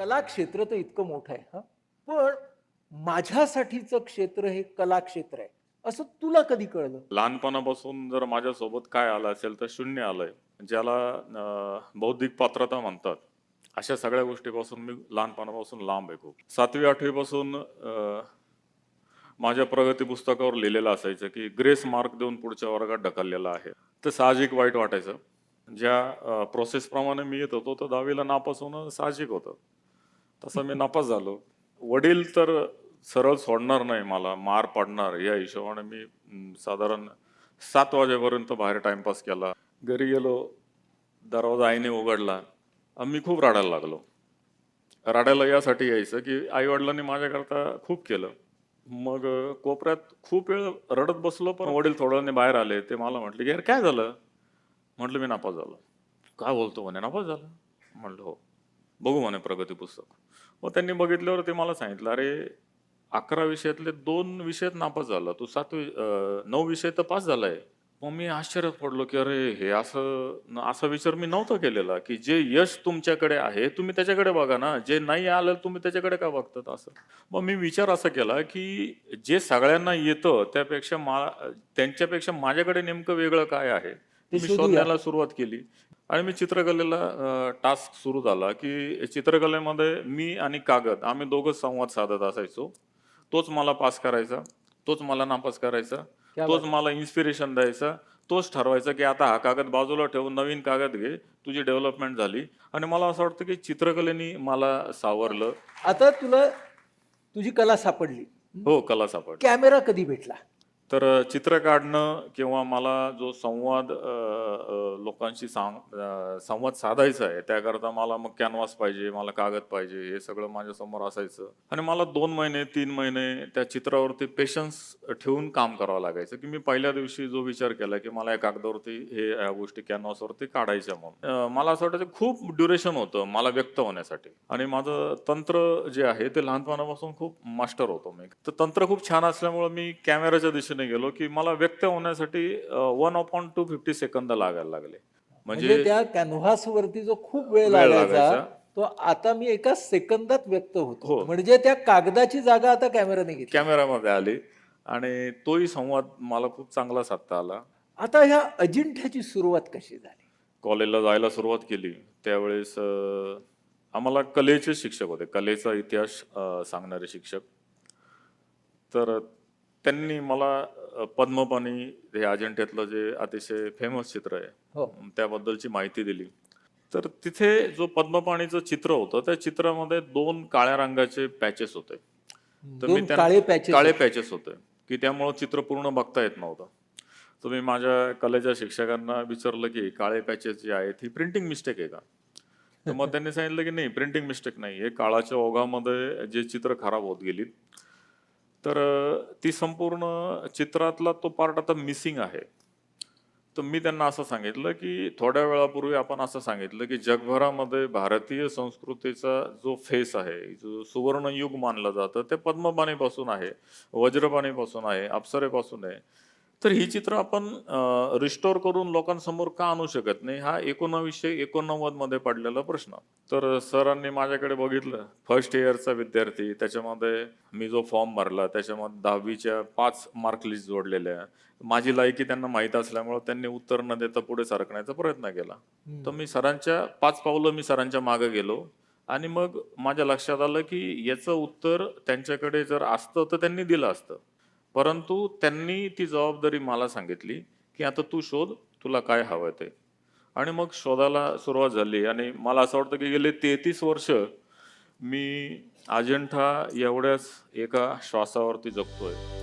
कला क्षेत्र तर इतकं मोठं आहे हा. पण माझ्यासाठीचं क्षेत्र हे कला क्षेत्र आहे. असं तुला कधी कळलं? लहानपणापासून जर माझ्यासोबत काय आलं असेल तर शून्य आलंय ज्याला बौद्धिक पात्रता म्हणतात. अशा सगळ्या गोष्टीपासून मी लहानपणापासून लांब आहे खूप. सातवी आठवी पासून माझ्या प्रगती पुस्तकावर लिहिलेलं असायचं की ग्रेस मार्क देऊन पुढच्या वर्गात ढकललेला आहे. तर साहजिक वाईट वाटायचं. ज्या प्रोसेस प्रमाणे मी येत होतो तर दहावीला नापास होणं साहजिक होतं. तसं मी नापास झालो. वडील तर सरळ सोडणार नाही मला मार पडणार या हिशोबाने मी साधारण सात वाजेपर्यंत बाहेर टाइमपास केला. घरी गेलो दरवाजा आईने उघडला. मी खूप रडायला लागलो. रडायला यासाठी यायचं की आईवडिलांनी माझ्याकरता खूप केलं. मग कोपऱ्यात खूप वेळ रडत बसलो पण वडील थोड्याने बाहेर आले. ते मला म्हटले की यार काय झालं? म्हटलं मी नापास झालो. काय बोलतो? म्हणे नापास झालं. म्हटलं हो. बघू म्हणे प्रगती पुस्तक. मग त्यांनी बघितल्यावर ते मला सांगितलं अरे अकरा विषयातले दोन विषयात नापास झाला. तू सातवी नऊ विषय तर पास झालाय. मग मी आश्चर्यात पडलो की अरे हे असं असा विचार मी नव्हता केलेला की जे यश तुमच्याकडे आहे तुम्ही त्याच्याकडे बघा ना. जे नाही आलं तुम्ही त्याच्याकडे का बघतात असं? मग मी विचार असा केला की जे सगळ्यांना येतं त्यापेक्षा मा त्यांच्यापेक्षा माझ्याकडे नेमकं वेगळं काय आहे? ते मी. शोधण्याला सुरुवात केली. आणि मी चित्रकलेला टास्क सुरू झाला की चित्रकलेमध्ये मी आणि कागद आम्ही दोघंच संवाद साधत असायचो. तोच मला पास करायचा तोच मला नापास करायचा तोच मला इन्स्पिरेशन द्यायचा तोच ठरवायचा की आता हा कागद बाजूला ठेवून नवीन कागद घे तुझी डेव्हलपमेंट झाली. आणि मला असं वाटतं की चित्रकलेने मला सावरलं. आता तुला तुझी कला सापडली. हो कला सापड कॅमेरा कधी भेटला? तर चित्र काढणं किंवा मला जो संवाद लोकांशी सांग संवाद साधायचा आहे त्याकरता मला मग कॅनव्हास पाहिजे मला कागद पाहिजे हे सगळं माझ्यासमोर असायचं. आणि मला दोन महिने तीन महिने त्या चित्रावरती पेशन्स ठेवून काम करावं लागायचं की मी पहिल्या दिवशी जो विचार केला की मला या कागदावरती हे या गोष्टी कॅनव्हासवरती काढायच्या म्हणून. मला असं वाटायचं खूप ड्युरेशन होतं मला व्यक्त होण्यासाठी. आणि माझं तंत्र जे आहे ते लहानपणापासून खूप मास्टर होतो मी. तर तंत्र खूप छान असल्यामुळे मी कॅमेराच्या दिशेने गेलो की मला व्यक्त होण्यासाठी one upon two fifty second लागायला लागले. म्हणजे म्हणजे त्या कॅनव्हास वरती जो खूप वेळ लागायचा. तो आता मी एका सेकंदात व्यक्त होतो. हो. म्हणजे त्या कागदाची जागा आता कॅमेराने घेतली. कॅमेरामध्ये आली आणि तोही संवाद मला खूप चांगला साधता आला. आता ह्या अजिंठ्याची सुरुवात कशी झाली? कॉलेजला जायला सुरुवात केली. त्यावेळेस आम्हाला कलेचे शिक्षक होते. कलेचा इतिहास सांगणारे शिक्षक. तर त्यांनी मला पद्मपाणी हे अजिंठ्यातलं जे अतिशय फेमस चित्र आहे हो. त्याबद्दलची माहिती दिली. तर तिथे जो पद्मपाणीचं चित्र होतं त्या चित्रामध्ये दोन काळ्या रंगाचे पॅचेस होते. तर मी दोन त्या- काळे पॅचेस काळे पॅचेस होते की त्यामुळं चित्र पूर्ण बघता येत नव्हतं. तर मी माझ्या कलेच्या शिक्षकांना विचारलं की काळे पॅचेस जे आहेत ही प्रिंटिंग मिस्टेक आहे का? तर मग त्यांनी सांगितलं की नाही प्रिंटिंग मिस्टेक नाही. हे काळाच्या ओघामध्ये जे चित्र खराब होत गेली तर ती संपूर्ण चित्रातला तो पार्ट आता मिसिंग आहे. तर मी त्यांना असं सांगितलं की थोड्या वेळापूर्वी आपण असं सांगितलं की जगभरामध्ये भारतीय संस्कृतीचा जो फेस आहे जो सुवर्ण युग मानलं जातं ते पद्मपाणीपासून आहे वज्रपाणीपासून आहे अप्सरेपासून आहे. तर ही चित्र आपण रिस्टोर करून लोकांसमोर का आणू शकत नाही हा एकोणावीसशे एकोणनव्वदमध्ये पडलेला प्रश्न. तर सरांनी माझ्याकडे बघितलं फर्स्ट इयरचा विद्यार्थी त्याच्यामध्ये मी जो फॉर्म भरला त्याच्यामध्ये दहावीच्या पाच मार्क लिस्ट जोडलेल्या. माझी लायकी त्यांना माहीत असल्यामुळे त्यांनी उत्तर न देता पुढे सरकण्याचा प्रयत्न केला. तर मी सरांच्या पाच पावलं मी सरांच्या मागे गेलो. आणि मग माझ्या लक्षात आलं की याचं उत्तर त्यांच्याकडे जर असतं तर त्यांनी दिलं असतं. परंतु त्यांनी ती जबाबदारी मला सांगितली की आता तू शोध तुला काय हवं ते. आणि मग शोधाला सुरुवात झाली आणि मला असं वाटतं की गेले तेहतीस वर्ष मी अजिंठा एवढ्याच एका श्वासावरती जगतोय.